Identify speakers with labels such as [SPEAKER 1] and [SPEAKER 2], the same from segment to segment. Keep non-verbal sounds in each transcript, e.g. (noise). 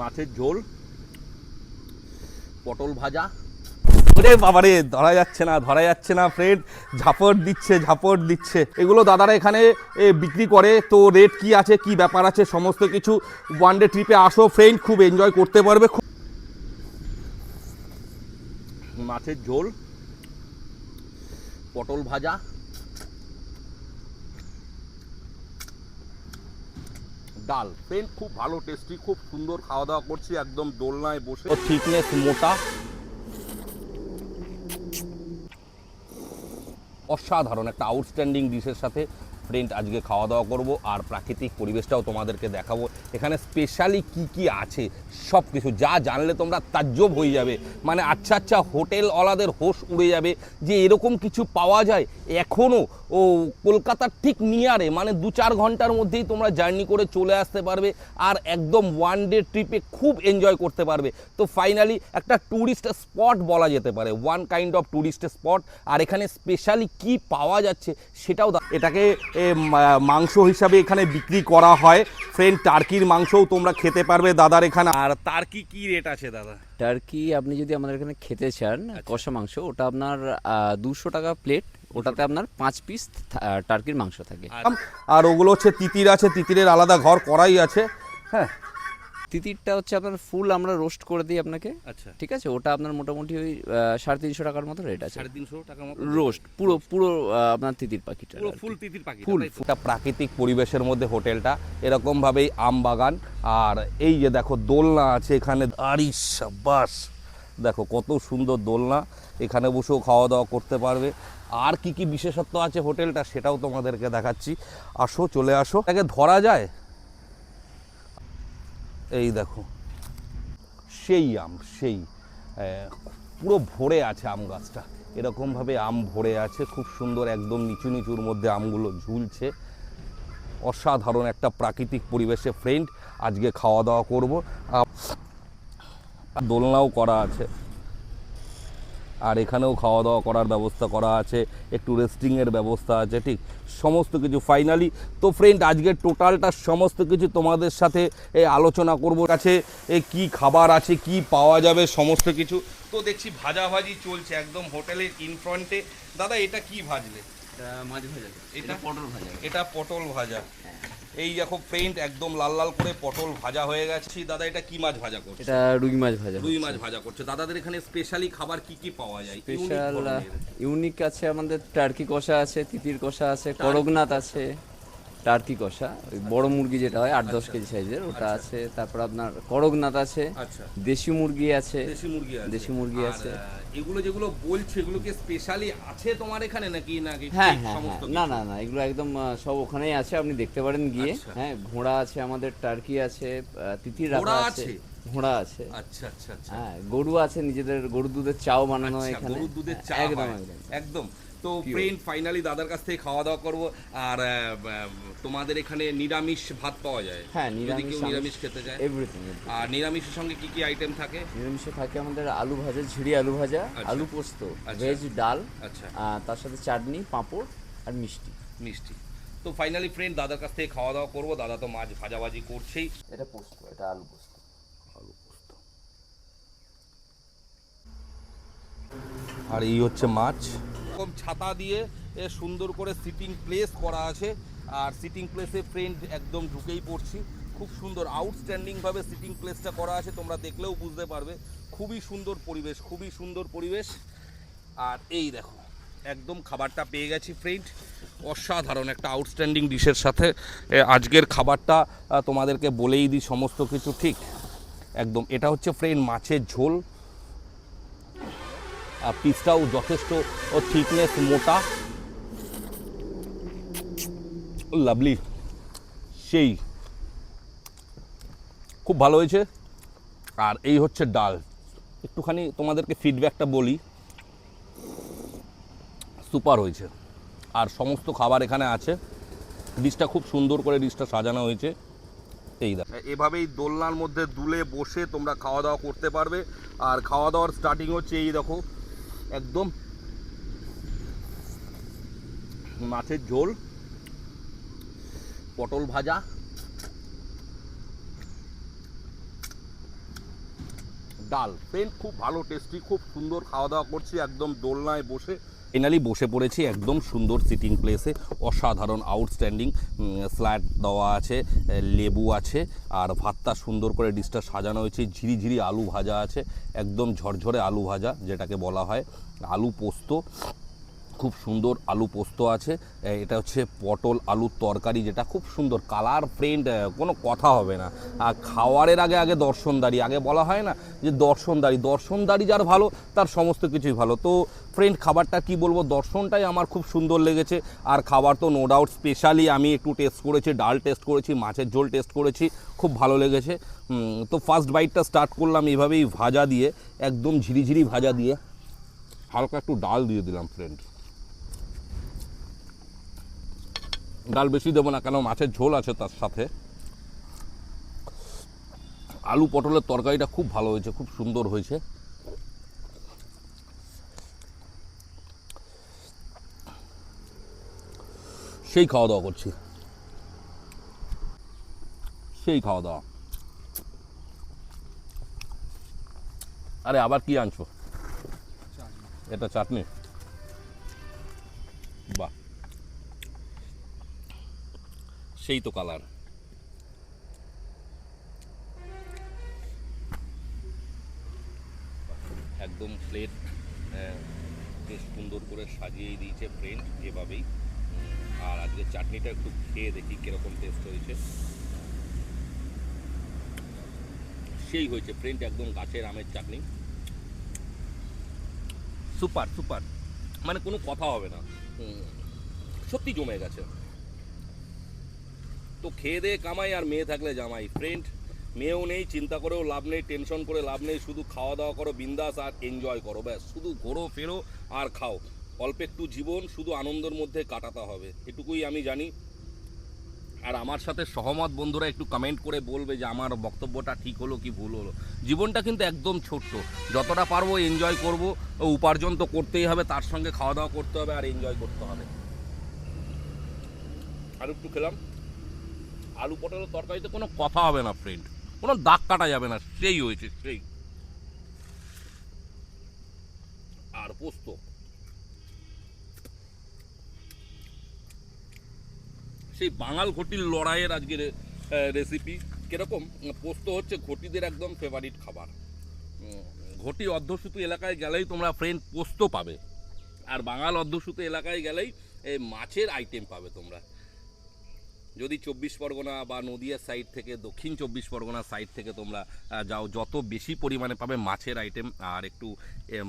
[SPEAKER 1] মাছের ঝোল পটল ভাজা। ওরে বাবারে ধরা যাচ্ছে না ধরা যাচ্ছে না ফ্রেন্ড ঝাপট দিচ্ছে ঝাপট দিচ্ছে। এগুলো দাদারা এখানে বিক্রি করে। তো রেট কি আছে কি ব্যাপার আছে সমস্ত কিছু ওয়ান ডে ট্রিপে আসো ফ্রেন্ড খুব এনজয় করতে পারবে খুব মাছের ঝোল পটল ভাজা ডাল। ফ্রেন্ড খুব ভালো টেস্টি খুব সুন্দর খাওয়া দাওয়া করছি, একদম দোলনায় বসে। থিকনেস মোটা। অসাধারণ একটা আউটস্ট্যান্ডিং ডিশের সাথে ফ্রেন্ড আজকে খাওয়া দাওয়া করব, আর প্রাকৃতিক পরিবেশটাও তোমাদেরকে দেখাবো। এখানে স্পেশালি কি কি আছে? সব কিছু যা জানলে তোমরা তাজ্জব হয়ে যাবে। মানে আচ্ছা আচ্ছা হোটেলওয়ালাদের হোশ উড়ে যাবে যে এরকম কিছু পাওয়া যায় এখনও ও কলকাতার ঠিক নিয়ারে মানে দু চার ঘণ্টার মধ্যেই তোমরা জার্নি করে চলে আসতে পারবে আর একদম ওয়ান ডে ট্রিপে খুব এনজয় করতে পারবে। তো ফাইনালি একটা ট্যুরিস্ট স্পট বলা যেতে পারে one kind of tourist spot আর এখানে স্পেশালি কি পাওয়া যাচ্ছে সেটাও এটাকে মাংস হিসাবে এখানে বিক্রি করা হয়। ফ্রেন্ড টার্কির মাংসও তোমরা খেতে পারবে দাদার এখানে। আর তার কি কি রেট আছে দাদা?
[SPEAKER 2] টার্কি আপনি যদি আমাদের এখানে খেতে চান কষা মাংস ওটা আপনার দুশো টাকা প্লেট ওটাতে আপনার পাঁচ পিস টার্কির মাংস থাকে।
[SPEAKER 1] আর ওগুলো হচ্ছে তিতির আছে তিতিরের আলাদা ঘর করাই আছে। হ্যাঁ
[SPEAKER 2] তিতিরটা হচ্ছে আপনার ফুল আমরা রোস্ট করে দিই আপনাকে।
[SPEAKER 1] আচ্ছা।
[SPEAKER 2] ঠিক আছে? ওটা আপনার মোটামুটি ওই সাড়ে তিনশো টাকার মতো রেট আছে।
[SPEAKER 1] সাড়ে তিনশো টাকা মতো
[SPEAKER 2] রোস্ট পুরো পুরো আপনার তিতির পাখিটা
[SPEAKER 1] পুরো ফুল তিতির পাখি
[SPEAKER 2] ফুল,
[SPEAKER 1] একটা প্রাকৃতিক পরিবেশের মধ্যে হোটেলটা এরকম ভাবেই আম বাগান। আর এই যে দেখো দোলনা আছে এখানে। আরি সাবাস দেখো কত সুন্দর দোলনা। এখানে বসেও খাওয়া দাওয়া করতে পারবে। আর কি কি বিশেষত্ব আছে হোটেলটা সেটাও তোমাদেরকে দেখাচ্ছি। আসো চলে আসো। এটাকে ধরা যায়? এই দেখো, সেই আম, সেই পুরো ভরে আছে আম গাছটা। এরকমভাবে আম ভরে আছে, খুব সুন্দর একদম নিচু নিচুর মধ্যে আমগুলো ঝুলছে। অসাধারণ একটা প্রাকৃতিক পরিবেশে ফ্রেন্ড আজকে খাওয়া দাওয়া করব। দোলনাও করা আছে। আর এখানেও খাওয়া দাওয়া করার ব্যবস্থা করা আছে একটু রেস্টিংয়ের ব্যবস্থা আছে ঠিক? সমস্ত কিছু ফাইনালি তো ফ্রেন্ড আজকের টোটালটা সমস্ত কিছু তোমাদের সাথে এ, আলোচনা করব। কাছে এ, কি খাবার আছে কি পাওয়া যাবে সমস্ত কিছু। তো দেখছি ভাজাভাজি চলছে একদম হোটেলের ইনফ্রন্টে দাদা এটা কি ভাজলে?
[SPEAKER 2] মাছ ভাজা।
[SPEAKER 1] এটা
[SPEAKER 2] পটল ভাজা।
[SPEAKER 1] এটা পটল ভাজা। এই দেখো পেইন্ট একদম লাল লাল করে পটল ভাজা হয়ে গেছে। দাদা এটা কি মাছ ভাজা করছে?
[SPEAKER 2] এটা রুই মাছ ভাজা
[SPEAKER 1] রুই মাছ ভাজা করছে। দাদাদের এখানে স্পেশালি খাবার কি কি পাওয়া যায়?
[SPEAKER 2] স্পেশাল ইউনিক আছে আমাদের টার্কি কষা আছে তিতির কষা আছে করগনাথ আছে। টার্কি কষা ওই বড় মুরগি যেটা হয় আট দশ কেজি সাইজের ওটা আছে। তারপর আপনার করকনাথ আছে
[SPEAKER 1] আচ্ছা।
[SPEAKER 2] দেশি মুরগি আছে।
[SPEAKER 1] দেশি মুরগি আছে। এগুলো যেগুলো বলছে এগুলো কি স্পেশালি আছে তোমার এখানে নাকি নাকি
[SPEAKER 2] হ্যাঁ হ্যাঁ হ্যাঁ। না না না এগুলো একদম সব ওখানেই আছে আপনি দেখতে পারেন গিয়ে।
[SPEAKER 1] আচ্ছা।
[SPEAKER 2] হ্যাঁ ঘোড়া আছে আমাদের টার্কি আছে তিতির রাখা
[SPEAKER 1] আছে?
[SPEAKER 2] ঘোড়া আছে।
[SPEAKER 1] আচ্ছা আচ্ছা আচ্ছা।
[SPEAKER 2] হ্যাঁ গরু আছে নিজেদের গরুর দুধের চাও বানানো
[SPEAKER 1] আচ্ছা,
[SPEAKER 2] এখানে।
[SPEAKER 1] গরুর দুধের চা
[SPEAKER 2] হ্যাঁ,
[SPEAKER 1] হয়।
[SPEAKER 2] একদম।
[SPEAKER 1] একদম। তো ফ্রেন্ড ফাইনালি দাদার কাছ থেকে খাওয়া দাওয়া করব। আর তোমাদের এখানে নিরামিষ ভাত পাওয়া যায়।
[SPEAKER 2] হ্যাঁ
[SPEAKER 1] যদি
[SPEAKER 2] নিরামিষ
[SPEAKER 1] কেউ নিরামিষ খেতে চায়।
[SPEAKER 2] এভরিথিং
[SPEAKER 1] আর নিরামিষের সঙ্গে কি কি আইটেম থাকে?
[SPEAKER 2] নিরামিষে থাকে আমাদের আলু ভাজা ঝিড়ি আলু ভাজা
[SPEAKER 1] আচ্ছা।
[SPEAKER 2] আলু পোস্ত
[SPEAKER 1] আচ্ছা।
[SPEAKER 2] ভেজ ডাল
[SPEAKER 1] আচ্ছা।
[SPEAKER 2] তার সাথে চাটনি পাঁপড় আর মিষ্টি।
[SPEAKER 1] মিষ্টি। তো ফাইনালি ফ্রেন্ড দাদার কাছ থেকে খাওয়া দাওয়া করব। দাদা তো মাছ ভাজাভাজি করছেই।
[SPEAKER 2] এটা পোস্ত এটা আলু পোস্ত।
[SPEAKER 1] আর এই হচ্ছে মাছ। এরকম ছাতা দিয়ে সুন্দর করে সিটিং প্লেস করা আছে। আর সিটিং প্লেসে ফ্রেন্ড একদম ঢুকেই পড়ছি। খুব সুন্দর আউটস্ট্যান্ডিংভাবে সিটিং প্লেসটা করা আছে, তোমরা দেখলেও বুঝতে পারবে। খুবই সুন্দর পরিবেশ, খুবই সুন্দর পরিবেশ। আর এই দেখো, একদম খাবারটা পেয়ে গেছি ফ্রেন্ড অসাধারণ একটা আউটস্ট্যান্ডিং ডিশের সাথে। আজকের খাবারটা তোমাদেরকে বলেই দিই সমস্ত কিছু, ঠিক? একদম, এটা হচ্ছে ফ্রেন্ড মাছের ঝোল। পিসটাও যথেষ্ট থিকনেস মোটা। লাভলি, সেই। খুব ভালো হয়েছে। আর এই হচ্ছে ডাল। একটুখানি তোমাদেরকে ফিডব্যাকটা বলি। সুপার হয়েছে। আর সমস্ত খাবার এখানে আছে। ডিশটা খুব সুন্দর করে ডিশটা সাজানো হয়েছে। এই এভাবেই দোলনার মধ্যে দুলে বসে তোমরা খাওয়া দাওয়া করতে পারবে। আর খাওয়া দাওয়ার স্টার্টিং হচ্ছে এই দেখো। একদম মাছের ঝোল, পটল ভাজা। ডাল ফ্রেন্ড খুব ভালো টেস্টি খুব সুন্দর খাওয়া দাওয়া করছি একদম দোলনায় বসে। ফাইনালি বসে পড়েছি একদম সুন্দর সিটিং প্লেসে অসাধারণ আউটস্ট্যান্ডিং স্ল্যাট দেওয়া আছে, লেবু আছে, আর ভাতটা সুন্দর করে ডিশটা সাজানো হয়েছে। ঝিরি ঝিরি আলু ভাজা আছে, একদম ঝরঝরে আলু ভাজা যেটাকে বলা হয়। আলু পোস্ত খুব সুন্দর আলু পোস্ত আছে। এটা হচ্ছে পটল আলুর তরকারি যেটা খুব সুন্দর কালার প্রিন্ট কোনো কথা হবে না। আর খাওয়ারের আগে আগে দর্শনদারি, আগে বলা হয় না যে দর্শনদারি দর্শনদারি যার ভালো, তার সমস্ত কিছুই ভালো। তো ফ্রেন্ড খাবারটা কি বলব? দর্শনটাই আমার খুব সুন্দর লেগেছে। আর খাবার তো নো ডাউট স্পেশালি আমি একটু টেস্ট করেছি, ডাল টেস্ট করেছি, মাছের ঝোল টেস্ট করেছি, খুব ভালো লেগেছে। তো ফার্স্ট বাইটটা স্টার্ট করলাম এইভাবেই ভাজা দিয়ে, একদম ঝিরিঝিরি ভাজা দিয়ে, হালকা একটু ডাল দিয়ে দিলাম ফ্রেন্ড ডাল বেশি দেবো না, কেন মাছের ঝোল আছে তার সাথে। আলু পটলের তরকারিটা খুব ভালো হয়েছে, খুব সুন্দর হয়েছে। সেই খাওয়া দাওয়া করছি। সেই খাওয়া দাওয়া আরে আবার কি আনছো? এটা চাটনি? সেই তো কালার। একদম প্লেট বেশ সুন্দর করে সাজিয়ে দিয়েছে প্রিন্ট যেভাবেই। আর আজকে চাটনিটা একটু খেয়ে দেখি কীরকম টেস্ট হয়েছে। সেই হয়েছে প্রিন্ট একদম গাছের আমের চাটনি। সুপার সুপার মানে কোনো কথা হবে না। সত্যি জমে গেছে। তো খেয়ে দিয়ে কামাই আর মেয়ে থাকলে জামাই। ফ্রেন্ড মেয়েও নেই, চিন্তা করেও লাভ নেই টেনশন করে লাভ নেই, শুধু খাওয়া দাওয়া করো, বিন্দাস আর এনজয় করো, ব্যাস। শুধু ঘোরো, ফেরো আর খাও। অল্প একটু জীবন, শুধু আনন্দের মধ্যে কাটাতে হবে। এটুকুই আমি জানি। আর আমার সাথে সহমত বন্ধুরা একটু কমেন্ট করে বলবে যে, আমার বক্তব্যটা ঠিক হলো কি ভুল হলো? জীবনটা কিন্তু একদম ছোট্ট। যতটা পারব এনজয় করব, উপার্জন তো করতেই হবে, তার সঙ্গে খাওয়া দাওয়া করতে হবে আর এনজয় করতে হবে। আর একটু খেলাম। আলু পটলের তরকারিতে কোনো কথা হবে না ফ্রেন্ড কোনো দাগ কাটা যাবে না, সেই হয়েছে, সেই। আর পোস্ত। সেই বাঙাল ঘটির লড়াইয়ের আজকের রেসিপি কীরকম? পোস্ত হচ্ছে ঘটিদের একদম ফেভারিট খাবার। ঘটি অর্ধসূত এলাকায় গেলেই তোমরা ফ্রেন্ড পোস্ত পাবে। আর বাঙাল অর্ধসূত এলাকায় গেলেই মাছের আইটেম পাবে তোমরা। যদি চব্বিশ পরগনা বা নদিয়ার সাইড থেকে, দক্ষিণ চব্বিশ পরগনার সাইড থেকে তোমরা যাও, যত বেশি পরিমাণে পাবে মাছের আইটেম আর একটু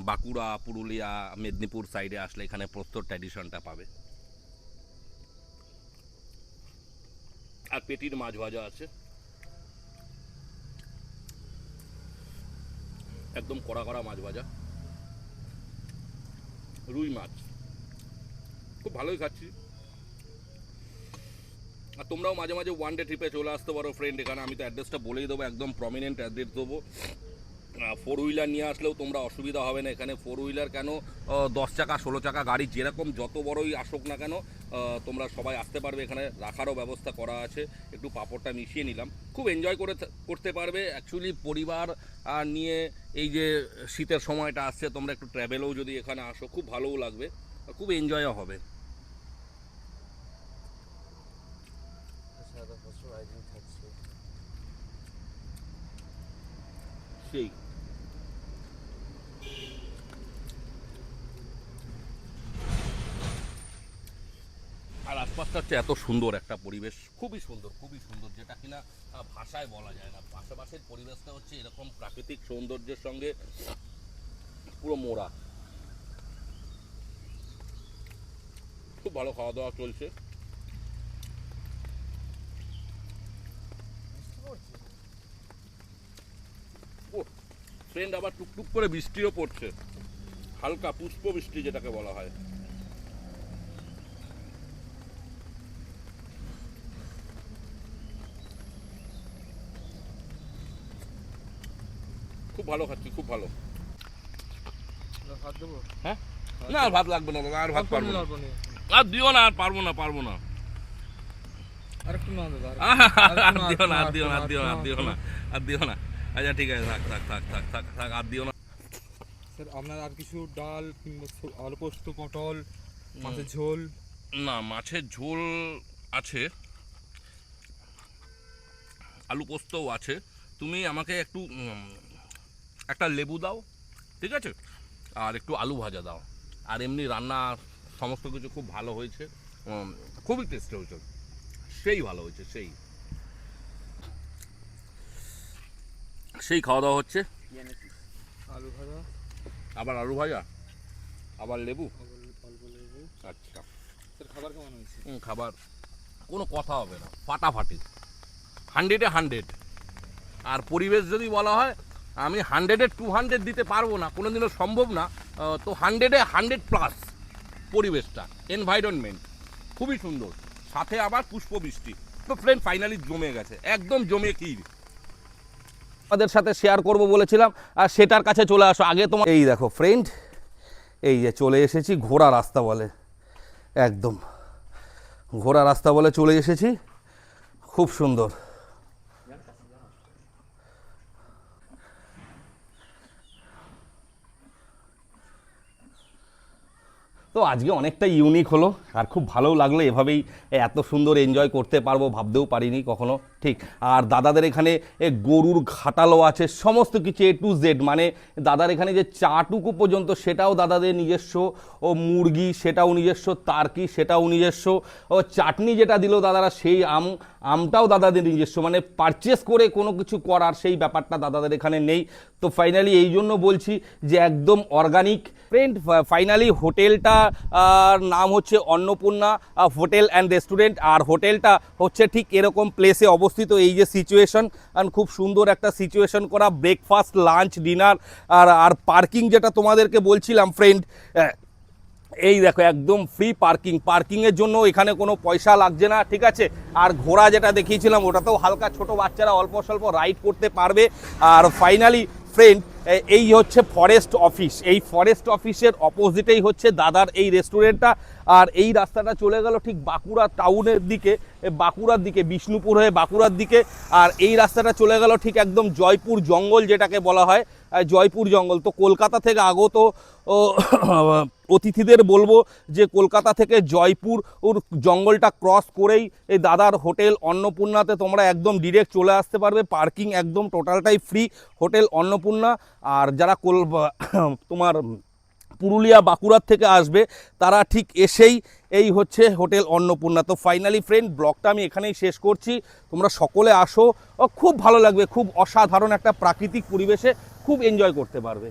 [SPEAKER 1] বাঁকুড়া, পুরুলিয়া, মেদিনীপুর সাইডে আসলে এখানে প্রস্তর ট্র্যাডিশনটা পাবে। আর পেটির মাছ ভাজা আছে। একদম কড়া কড়া মাছ ভাজা। রুই মাছ। খুব ভালোই খাচ্ছি। আর তোমরাও মাঝে মাঝে ওয়ান ডে ট্রিপে চলে আসতে পারো ফ্রেন্ড এখানে আমি তো অ্যাড্রেসটা বলেই দেবো, একদম প্রমিনেন্ট অ্যাড্রেস দেবো। ফোর হুইলার নিয়ে আসলেও তোমরা অসুবিধা হবে না, এখানে ফোর হুইলার কেন দশ চাকা, ষোলো চাকা গাড়ি যেরকম যত বড়ই আসুক না কেন তোমরা সবাই আসতে পারবে, এখানে রাখারও ব্যবস্থা করা আছে, একটু পাঁপড়টা মিশিয়ে নিলাম। খুব এনজয় করে করতে পারবে অ্যাকচুয়ালি পরিবার নিয়ে এই যে শীতের সময়টা আসছে, তোমরা একটু ট্র্যাভেলেও যদি এখানে আসো, খুব ভালোও লাগবে, খুব এনজয়ও হবে। সেই আর আশপাশটা হচ্ছে এত সুন্দর একটা পরিবেশ, খুবই সুন্দর খুবই সুন্দর, যেটা কিনা ভাষায় বলা যায় না। আশেপাশের পরিবেশটা হচ্ছে এরকম প্রাকৃতিক সৌন্দর্যের সঙ্গে পুরো মোড়া। খুব ভালো খাওয়া দাওয়া চলছে ও ফ্রেন্ড আবার টুকটুক করে বৃষ্টিও পড়ছে। হালকা পুষ্প বৃষ্টি যেটাকে বলা হয়। খুব ভালো খাচ্ছি খুব ভালো। হ্যাঁ? না আর ভাত লাগবে না আর ভাত পারব না। আর দিও না আর পারব না পারব না।
[SPEAKER 3] আর
[SPEAKER 1] দিও না আর দিও না আর দিও না, আর দিও না আর দিও না। আচ্ছা ঠিক আছে থাক থাক থাক থাক থাক থাক আর দিও না।
[SPEAKER 3] স্যার আপনার আর কিছু ডাল কিংবা আলু পোস্ত পটল মাছের ঝোল?
[SPEAKER 1] না মাছের ঝোল আছে। আলু পোস্তও আছে। তুমি আমাকে একটু একটা লেবু দাও ঠিক আছে? আর একটু আলু ভাজা দাও। আর এমনি রান্না সমস্ত কিছু খুব ভালো হয়েছে। খুবই টেস্ট হয়েছে। সেই ভালো হয়েছে সেই। সেই খাওয়া দাওয়া হচ্ছে।
[SPEAKER 3] আলু ভাজা।
[SPEAKER 1] আবার আলু ভাজা? আবার লেবু? আচ্ছা।
[SPEAKER 3] খাবার কেমন হয়েছে?
[SPEAKER 1] খাবার কোনো কথা হবে না ফাটাফাটি। হান্ড্রেডে হান্ড্রেড। আর পরিবেশ যদি বলা হয় আমি হান্ড্রেডে টু হান্ড্রেড দিতে পারব না কোনো দিনও সম্ভব না। তো হান্ড্রেডে হান্ড্রেড প্লাস পরিবেশটা এনভায়রনমেন্ট খুবই সুন্দর। সাথে আবার পুষ্পবৃষ্টি। তো ফ্রেন্ড ফাইনালি জমে গেছে। একদম জমে ক্ষীর। আমাদের সাথে শেয়ার করব বলেছিলাম, আর সেটার কাছে চলে আসো। আগে তোমার এই দেখো ফ্রেন্ড এই যে চলে এসেছি ঘোড়া রাস্তা বলে। একদম। ঘোড়া রাস্তা বলে চলে এসেছি। খুব সুন্দর। তো আজকে অনেকটা ইউনিক হলো, আর খুব ভালোও লাগল এভাবেই এত সুন্দর এনজয় করতে পারব, ভাবতেও পারিনি কখনো। ঠিক। আর দাদাদের এখানে গরুর ঘাটালও আছে, সমস্ত কিছু এ টু জেড মানে দাদার এখানে যে চাটুকু পর্যন্ত, সেটাও দাদাদের নিজস্ব। ও মুরগি, সেটাও নিজস্ব। তার্কি সেটাও নিজস্ব। ও চাটনি যেটা দিল দাদারা, সেই আম, আমটাও দাদাদের নিজস্ব। মানে পারচেস করে কোনো কিছু করার সেই ব্যাপারটা দাদাদের এখানে নেই। তো ফাইনালি এই জন্য বলছি যে একদম অর্গানিক ফ্রেন্ড ফাইনালি হোটেলটা নাম হচ্ছে অন্নপূর্ণা হোটেল অ্যান্ড রেস্টুরেন্ট আর হোটেলটা হচ্ছে ঠিক এরকম প্লেসে অবস্থিত। এই যে সিচুয়েশন খুব সুন্দর একটা সিচুয়েশন করা ব্রেকফাস্ট লাঞ্চ ডিনার আর আর পার্কিং যেটা তোমাদেরকে বলছিলাম ফ্রেন্ড এই দেখো, একদম ফ্রি পার্কিং পার্কিংয়ের জন্য এখানে কোনো পয়সা লাগছে না, ঠিক আছে? আর ঘোড়া যেটা দেখিয়েছিলাম, ওটাতেও হালকা ছোট বাচ্চারা অল্প স্বল্প রাইড করতে পারবে। আর ফাইনালি ফ্রেন্ড এই হচ্ছে ফরেস্ট অফিস এই ফরেস্ট অফিসের অপোজিটেই হচ্ছে দাদার এই রেস্টুরেন্টটা আর এই রাস্তাটা চলে গেল ঠিক বাঁকুড়া টাউনের দিকে বাঁকুড়ার দিকে, বিষ্ণুপুর হয়ে বাঁকুড়ার দিকে। আর এই রাস্তাটা চলে গেল ঠিক একদম জয়পুর জঙ্গল যেটাকে বলা হয় জয়পুর জঙ্গল। তো কলকাতা থেকে আগত অতিথিদের বলব যে কলকাতা থেকে জয়পুর ওর জঙ্গলটা ক্রস করেই এই দাদার হোটেল অন্নপূর্ণাতে তোমরা একদম ডিরেক্ট চলে আসতে পারবে। পার্কিং একদম টোটালটাই ফ্রি হোটেল অন্নপূর্ণা। আর যারা কল (coughs) তোমার পুরুলিয়া বাঁকুড়ার থেকে আসবে, তারা ঠিক এসেই এই হচ্ছে হোটেল অন্নপূর্ণা। তো ফাইনালি ফ্রেন্ড ব্লগটা আমি এখানেই শেষ করছি। তোমরা সকলে আসো। খুব ভালো লাগবে, খুব অসাধারণ একটা প্রাকৃতিক পরিবেশে খুব এনজয় করতে পারবে।